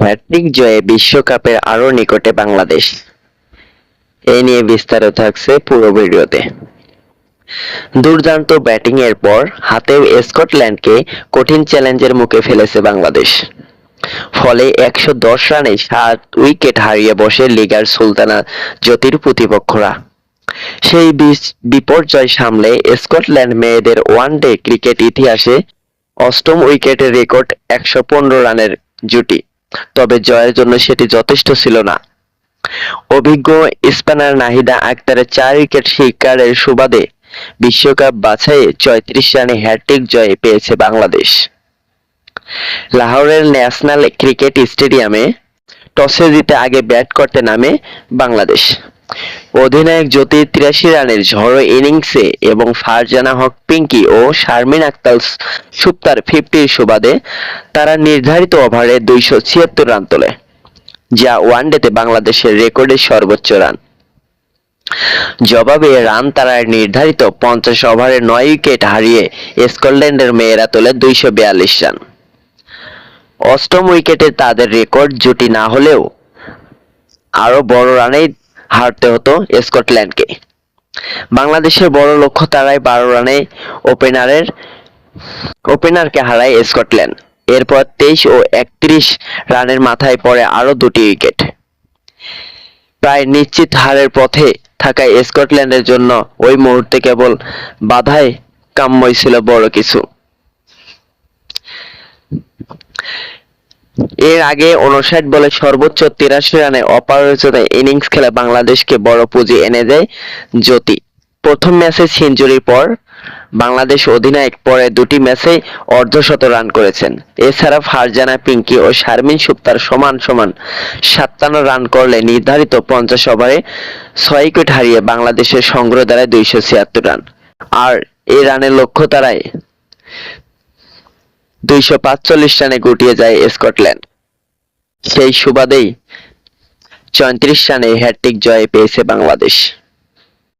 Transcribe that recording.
Hat trick জয়ে বিশ্বকাপের আরও নিকটে বাংলাদেশ। এই নিয়ে বিস্তারিত থাকছে পুরো ভিডিওতে। দুর্দান্ত ব্যাটিং এর পর হাতে স্কটল্যান্ডকে কঠিন চ্যালেঞ্জের মুখে ফেলেছে বাংলাদেশ। ফলে একশো দশ রানে সাত উইকেট হারিয়ে বসে লিগার সুলতানা জ্যোতির প্রতিপক্ষরা। সেই বিপর্যয় সামলে স্কটল্যান্ড মেয়েদের ওয়ানডে ক্রিকেট ইতিহাসে অষ্টম উইকেটের রেকর্ড একশো পনেরো রানের জুটি। তবে জয়ের জন্য সেটি যথেষ্ট ছিল না। অভিজ্ঞ স্পিনার নাহিদা আক্তারের চার উইকেট শিকারের সুবাদে বিশ্বকাপ বাছাইয়ে ছয়ত্রিশ রানে হ্যাট্রিক জয় পেয়েছে বাংলাদেশ। লাহোরের ন্যাশনাল ক্রিকেট স্টেডিয়ামে টসে জিতে আগে ব্যাট করতে নামে বাংলাদেশ। অধিনায়ক জ্যোতি তিরাশি রানের ঝড়ো ইনিংসে এবং ফারজানা হক, পিঙ্কি ও শারমিন আক্তার সুপ্তার ফিফটির সুবাদে তারা নির্ধারিত ওভারে দুইশো ছিয়াত্তর রান তোলে, যা ওয়ানডেতে বাংলাদেশের রেকর্ডের সর্বোচ্চ রান। জবাবে রান তারার নির্ধারিত পঞ্চাশ ওভারে নয় উইকেট হারিয়ে স্কটল্যান্ডের মেয়েরা তোলে দুইশো বিয়াল্লিশ রান। অষ্টম উইকেটে তাদের রেকর্ড জুটি না হলেও আরও বড় রানেই হারতে হতো স্কটল্যান্ডকে। বাংলাদেশের বড় লক্ষ্য তারাই বারো রানে ওপেনারের, ওপেনারকে হারায় স্কটল্যান্ড। এরপর তেইশ ও একত্রিশ রানের মাথায় পড়ে আরও দুটি উইকেট। প্রায় নিশ্চিত হারের পথে থাকা স্কটল্যান্ডের জন্য ওই মুহূর্তে কেবল বাধায় কাম্যই ছিল বড় কিছু। এর আগে উনষাট বলে সর্বোচ্চ তিরাশি রানে অপরাজিত ইনিংস খেলে বাংলাদেশকে বড় পুঁজি এনে দেয় জ্যোতি। প্রথম ম্যাচে সেঞ্চুরির পর বাংলাদেশ অধিনায়ক পরে দুটি ম্যাচে অর্ধশত রান করেছেন। এছাড়া ফারজানা পিঙ্কি ও শারমিন সুক্তার সমান সমান সাতান্ন রান করলে নির্ধারিত পঞ্চাশ ওভারে ছয় উইকেট হারিয়ে বাংলাদেশের সংগ্রহ দাঁড়ায় দুইশো ছিয়াত্তর রান। আর এই রানের লক্ষ্য তারায় দুইশো পাঁচচল্লিশ রানে গুটিয়ে যায় স্কটল্যান্ড। সেই সুবাদেই চৌত্রিশ রানে হ্যাটট্রিক জয় পেয়েছে বাংলাদেশ।